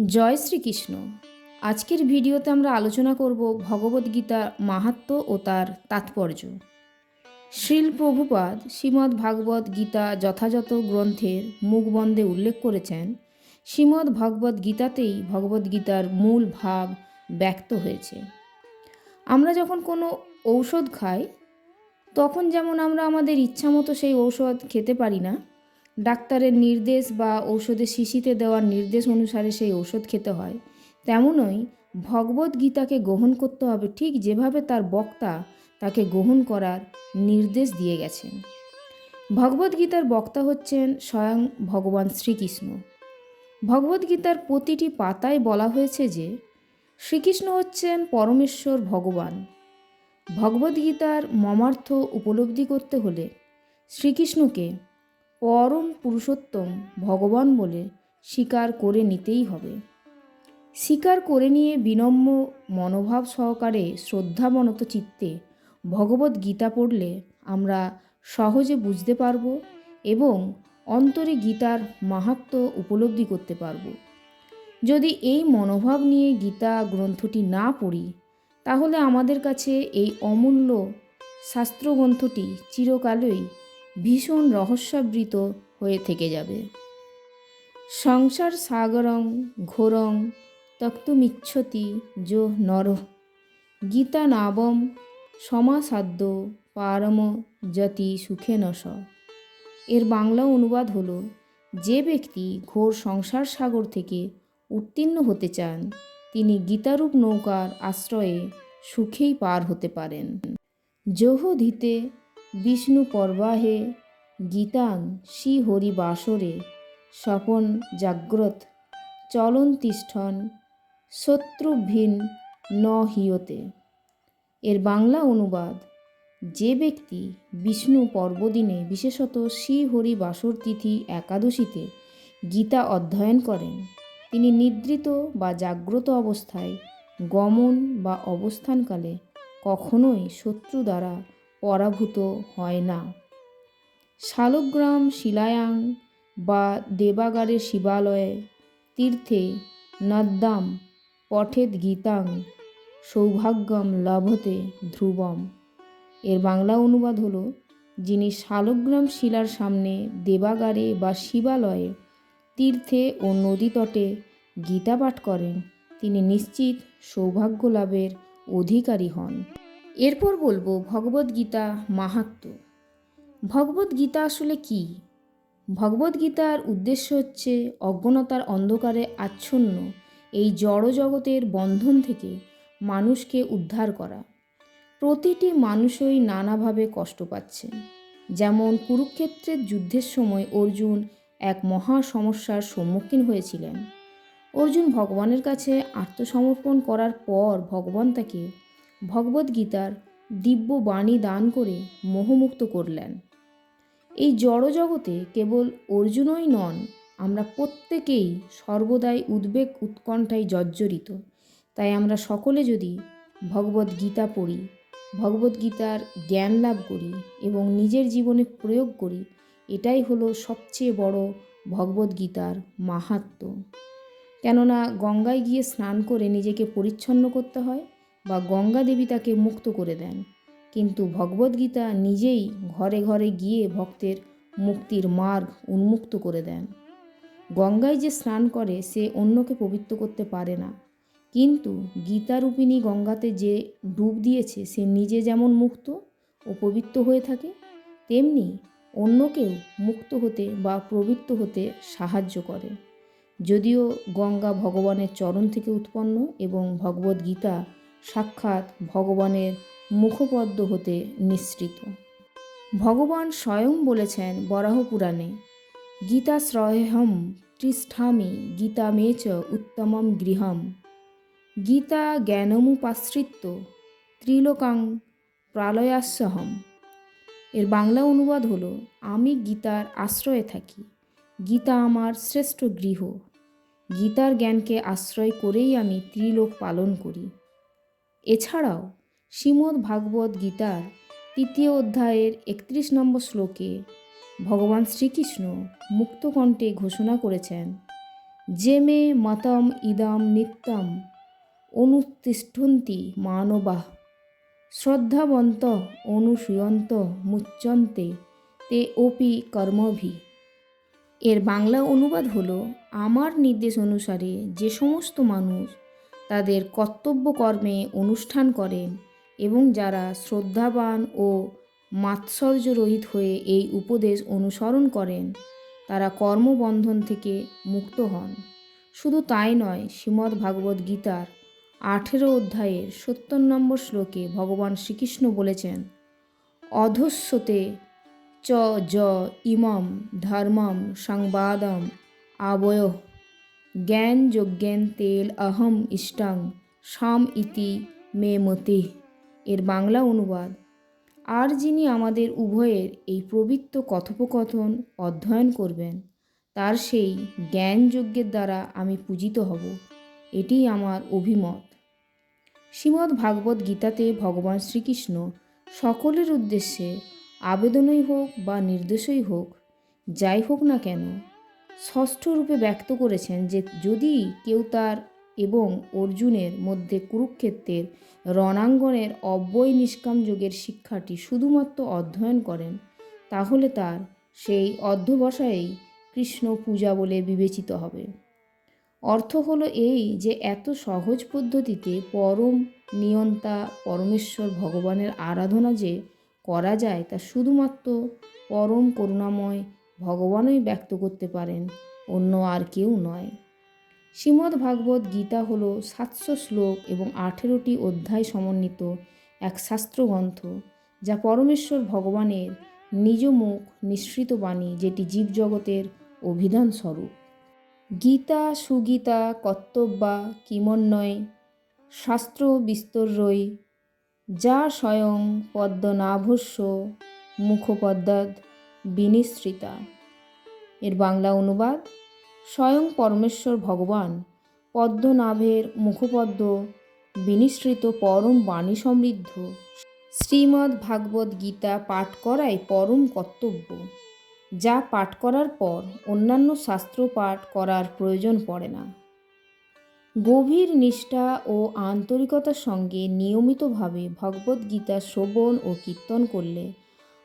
জয় শ্রীকৃষ্ণ। আজকের ভিডিওতে আমরা আলোচনা করব ভগবদ্গীতা মাহাত্ম্য ও তার তাৎপর্য। শ্রীল প্রভুপাদ শ্রীমদ্ ভাগবত গীতা যথাযথ গ্রন্থের মুখবন্ধে উল্লেখ করেছেন, শ্রীমদ্ ভগবদ্ গীতাতেই ভগবদ্গীতার মূল ভাব ব্যক্ত হয়েছে। আমরা যখন কোনো ঔষধ খাই, তখন যেমন আমরা আমাদের ইচ্ছামতো সেই ঔষধ খেতে পারি না ডাক্তারের নির্দেশ বা ঔষধে শিশিতে দেওয়ার নির্দেশ অনুসারে সেই ঔষধ খেতে হয়। তেমনই ভগবত গীতাকে গ্রহণ করতে হবে ঠিক যেভাবে তার বক্তা তাকে গ্রহণ করার নির্দেশ দিয়ে গেছেন। ভগবদ্গীতার বক্তা হচ্ছেন স্বয়ং ভগবান শ্রীকৃষ্ণ। ভগবদ্গীতার প্রতিটি পাতায় বলা হয়েছে যে শ্রীকৃষ্ণ হচ্ছেন পরমেশ্বর ভগবান। ভগবদ্গীতার মমার্থ উপলব্ধি করতে হলে শ্রীকৃষ্ণকে পরম পুরুষোত্তম ভগবান বলে স্বীকার করে নিতেই হবে। স্বীকার করে নিয়ে বিনম্র মনোভাব সহকারে শ্রদ্ধাবনত চিত্তে ভগবত গীতা পড়লে আমরা সহজে বুঝতে পারব এবং অন্তরে গীতার মাহাত্ম উপলব্ধি করতে পারব। যদি এই মনোভাব নিয়ে গীতা গ্রন্থটি না পড়ি, তাহলে আমাদের কাছে এই অমূল্য শাস্ত্রগ্রন্থটি চিরকালই ভীষণ রহস্যাবৃত হয়ে থেকে যাবে। সংসার সাগরং, ঘোরং, তক্তমিচ্ছতি যো নর গীতা নাবম সমাসাদ্য, পারম, যতি, সুখে নস এর বাংলা অনুবাদ হলো, যে ব্যক্তি ঘোর সংসার সাগর থেকে উত্তীর্ণ হতে চান, তিনি গীতারূপ নৌকার আশ্রয়ে সুখেই পার হতে পারেন। জহ ধিতে বিষ্ণু পর্বাহে, গীতাং শ্রী হরি বাসরে স্বপন জাগ্রত চলন তিষ্ঠন শত্রুভিন ন হিয়তে। এর বাংলা অনুবাদ, যে ব্যক্তি বিষ্ণু পর্বদিনে বিশেষত শ্রী হরি বাসর তিথি একাদশীতে গীতা অধ্যয়ন করেন, তিনি নিদ্রিত বা জাগ্রত অবস্থায় গমন বা অবস্থানকালে কখনোই শত্রু দ্বারা পরাভূত হয় না। শালগ্রাম, শিলায়াং বা দেবাগারের শিবালয়ে তীর্থে নদ্দাম পঠেদ গীতাং, সৌভাগ্যম লভতে ধ্রুবম। এর বাংলা অনুবাদ হলো, যিনি শালগ্রাম শিলার সামনে দেবাগারে বা শিবালয়ে তীর্থে ও নদী তটে গীতা পাঠ করেন, তিনি নিশ্চিত সৌভাগ্য লাভের অধিকারী হন। এরপর বলব ভগবদ্গীতা মাহাত্ম। ভগবদ্গীতা আসলে কি? ভগবদ্গীতার উদ্দেশ্য হচ্ছে অজ্ঞানতার অন্ধকারে আচ্ছন্ন এই জড় জগতের বন্ধন থেকে মানুষকে উদ্ধার করা। প্রতিটি মানুষই নানাভাবে কষ্ট পাচ্ছে যেমন কুরুক্ষেত্রের যুদ্ধের সময় অর্জুন এক মহা সমস্যার সম্মুখীন হয়েছিলেন। অর্জুন ভগবানের কাছে আত্মসমর্পণ করার পর ভগবান তাকে ভগবদ্গীতার দিব্য বাণী দান করে মোহমুক্ত করলেন। এই জড়জগতে কেবল অর্জুনই নন, আমরা প্রত্যেকেই সর্বদাই উদ্বেগ উৎকণ্ঠায় জর্জরিত। তাই আমরা সকলে যদি ভগবদ্ গীতা পড়ি ভগবদ্গীতার জ্ঞান লাভ করি এবং নিজের জীবনে প্রয়োগ করি, এটাই হলো সবচেয়ে বড় ভগবদ্গীতার মাহাত্ম কেননা গঙ্গায় গিয়ে স্নান করে নিজেকে পরিচ্ছন্ন করতে হয় বা গঙ্গা দেবী তাকে মুক্ত করে দেন। কিন্তু ভগবদ্গীতা নিজেই ঘরে ঘরে গিয়ে ভক্তের মুক্তির মার্গ উন্মুক্ত করে দেন। গঙ্গায় যে স্নান করে, সে অন্যকে পবিত্র করতে পারে না। কিন্তু গীতারূপিণী গঙ্গাতে যে ডুব দিয়েছে, সে নিজে যেমন মুক্ত ও পবিত্র হয়ে থাকে, তেমনি অন্যকেও মুক্ত হতে বা প্রবৃত্ত হতে সাহায্য করে। যদিও গঙ্গা ভগবানের চরণ থেকে উৎপন্ন এবং ভগবদ্গীতা সাক্ষাৎ ভগবানের মুখপদ্ম হতে নিঃসৃত ভগবান স্বয়ং বলেছেন বরাহ পুরাণে গীতাশ্রয়হম তৃষ্ঠামি গীতা মেচ উত্তমম গৃহম। গীতা জ্ঞানমুপাশ্রিত্য ত্রিলোকাং প্রালয়াস্যহম এর বাংলা অনুবাদ হলো, আমি গীতার আশ্রয়ে থাকি। গীতা আমার শ্রেষ্ঠ গৃহ। গীতার জ্ঞানকে আশ্রয় করেই আমি ত্রিলোক পালন করি। এছাড়াও শ্রীমদ্ ভাগবত গীতার তৃতীয় অধ্যায়ের একত্রিশ নম্বর শ্লোকে ভগবান শ্রীকৃষ্ণ মুক্তকণ্ঠে ঘোষণা করেছেন, যে মে মতম ইদম নিত্যম অনুতিষ্ঠন্তি মানবাহ শ্রদ্ধাবন্ত অনুসূয়ন্ত মুচ্যন্তে তে ওপি কর্মভি। এর বাংলা অনুবাদ হলো, আমার নির্দেশ অনুসারে যে সমস্ত মানুষ তাদের কর্তব্য কর্মে অনুষ্ঠান করেন এবং যারা শ্রদ্ধাবান ও মাৎসর্যরহিত হয়ে এই উপদেশ অনুসরণ করেন, তারা কর্মবন্ধন থেকে মুক্ত হন। শুধু তাই নয়, শ্রীমদ্ ভাগবত গীতার আঠেরো অধ্যায়ের সত্তর নম্বর শ্লোকে ভগবান শ্রীকৃষ্ণ বলেছেন অধস্যতে চ য ইমম ধর্মম সংবাদম আবয় জ্ঞান যজ্ঞেন তেল অহম ইষ্টাং সাম ইতি মে মতি। এর বাংলা অনুবাদ। আর যিনি আমাদের উভয়ের এই পবিত্র কথোপকথন অধ্যয়ন করবেন, তার সেই জ্ঞান যজ্ঞের দ্বারা আমি পূজিত হব। এটি আমার অভিমত। শ্রীমদ্ ভাগবত গীতাতে ভগবান শ্রীকৃষ্ণ সকলের উদ্দেশ্যে আবেদনই হোক বা নির্দেশই হোক, যাই হোক না কেন ষষ্ঠ রূপে ব্যক্ত করেছেন যে যদি কেউ তার এবং অর্জুনের মধ্যে কুরুক্ষেত্রের রণাঙ্গনের অব্যয় নিষ্কাম যোগের শিক্ষাটি শুধুমাত্র অধ্যয়ন করেন, তাহলে তার সেই অধ্যবসায়েই কৃষ্ণ পূজা বলে বিবেচিত হবে। অর্থ হলো এই যে এত সহজ পদ্ধতিতে পরম নিয়ন্তা পরমেশ্বর ভগবানের আরাধনা যে করা যায় তা শুধুমাত্র পরম করুণাময় ভগবানই ব্যক্ত করতে পারেন, অন্য আর কেউ নয়। শ্রীমদ্ ভাগবত গীতা হল সাতশো শ্লোক এবং আঠেরোটি অধ্যায় সমন্বিত এক শাস্ত্রগ্রন্থ, যা পরমেশ্বর ভগবানের নিজ মুখ নিঃসৃত বাণী যেটি জীবজগতের অভিধান স্বরূপ। গীতা সুগীতা কর্তব্যা কিমন্বয় শাস্ত্র বিস্তরই যা স্বয়ং পদ্মনাভস্য মুখপদ্মাদ বিনিসৃতা এর বাংলা অনুবাদ, স্বয়ং পরমেশ্বর ভগবান, পদ্মনাভের মুখপদ্ম, বিনিশ্রিত পরম বাণী সমৃদ্ধ। শ্রীমদ্ ভাগবত গীতা পাঠ করাই পরম কর্তব্য, যা পাঠ করার পর অন্যান্য শাস্ত্র পাঠ করার প্রয়োজন পড়ে না। গভীর নিষ্ঠা ও আন্তরিকতার সঙ্গে নিয়মিতভাবে ভগবদ্গীতা শ্রবণ ও কীর্তন করলে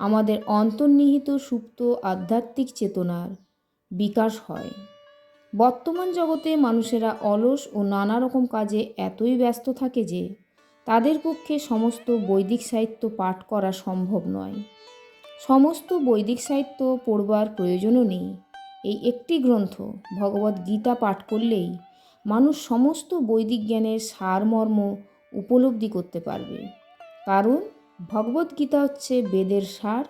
আমাদের অন্তর্নিহিত সুপ্ত আধ্যাত্মিক চেতনার বিকাশ হয়। বর্তমান জগতে মানুষেরা অলস ও নানা রকম কাজে এতই ব্যস্ত থাকে যে তাদের পক্ষে সমস্ত বৈদিক সাহিত্য পাঠ করা সম্ভব নয়। সমস্ত বৈদিক সাহিত্য পড়বার প্রয়োজনও নেই। এই একটি গ্রন্থ ভগবত গীতা পাঠ করলেই মানুষ সমস্ত বৈদিক জ্ঞানের সারমর্ম উপলব্ধি করতে পারবে। কারণ ভগবদ্গীতা হচ্ছে বেদের সার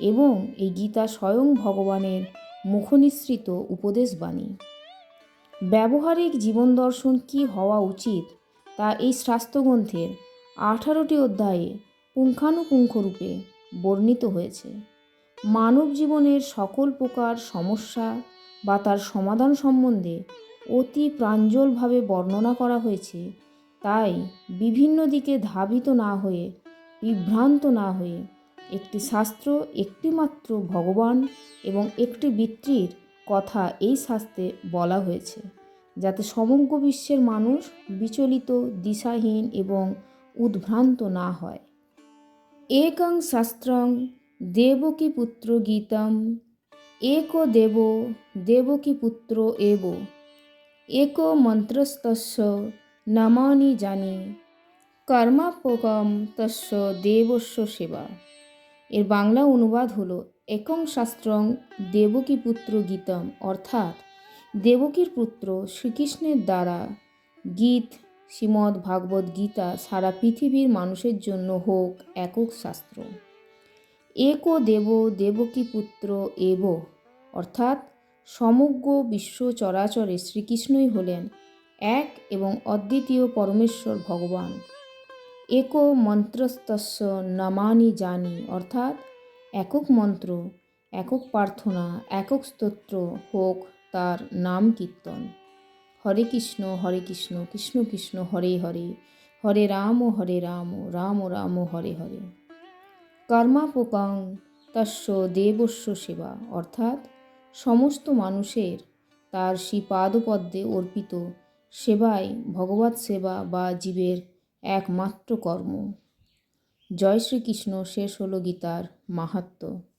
এবং এই গীতা স্বয়ং ভগবানের মুখনিসৃত উপদেশবাণী ব্যবহারিক জীবন দর্শন কী হওয়া উচিত তা এই শাস্ত্রগ্রন্থের আঠারোটি অধ্যায়ে পুঙ্খানুপুঙ্খরূপে বর্ণিত হয়েছে। মানব জীবনের সকল প্রকার সমস্যা বা তার সমাধান সম্বন্ধে অতি প্রাঞ্জলভাবে বর্ণনা করা হয়েছে, তাই বিভিন্ন দিকে ধাবিত না হয়ে বিভ্রান্ত না হয়ে একটি শাস্ত্র একটিমাত্র ভগবান এবং একটি বৃত্তির কথা এই শাস্ত্রে বলা হয়েছে, যাতে সমগ্র বিশ্বের মানুষ বিচলিত, দিশাহীন এবং উদ্ভ্রান্ত না হয়। একং শাস্ত্রং দেবকী পুত্র গীতম, এক দেব দেবকী পুত্র এব, এক মন্ত্রস্তস্য নামানি জানি। কর্মাপকম তস্য দেবস্য সেবা। এর বাংলা অনুবাদ হলো একং শাস্ত্রং দেবকী পুত্র গীতম, অর্থাৎ দেবকীর পুত্র শ্রীকৃষ্ণের দ্বারা গীত, শ্রীমদ্ ভাগবত গীতা সারা পৃথিবীর মানুষের জন্য হোক একক শাস্ত্র। একো দেব দেবকী পুত্র এব, অর্থাৎ সমগ্র বিশ্ব চরাচরে শ্রীকৃষ্ণই হলেন এক এবং অদ্বিতীয় পরমেশ্বর ভগবান। এক মন্ত্রস্তস্য নমানি জানি অর্থাৎ একক মন্ত্র একক প্রার্থনা একক স্তোত্র হোক তার নাম কীর্তন হরে কৃষ্ণ হরে কৃষ্ণ কৃষ্ণ কৃষ্ণ হরে হরে হরে রাম হরে রাম রাম রাম হরে হরে কর্মাপকাং তস্য দেবস্য সেবা অর্থাৎ সমস্ত মানুষের তার শ্রীপাদপদ্মে অর্পিত সেবাই ভগবত সেবা বা জীবের একমাত্র কর্ম। জয় শ্রীকৃষ্ণ শেষ হল গীতার মাহাত্ম্য।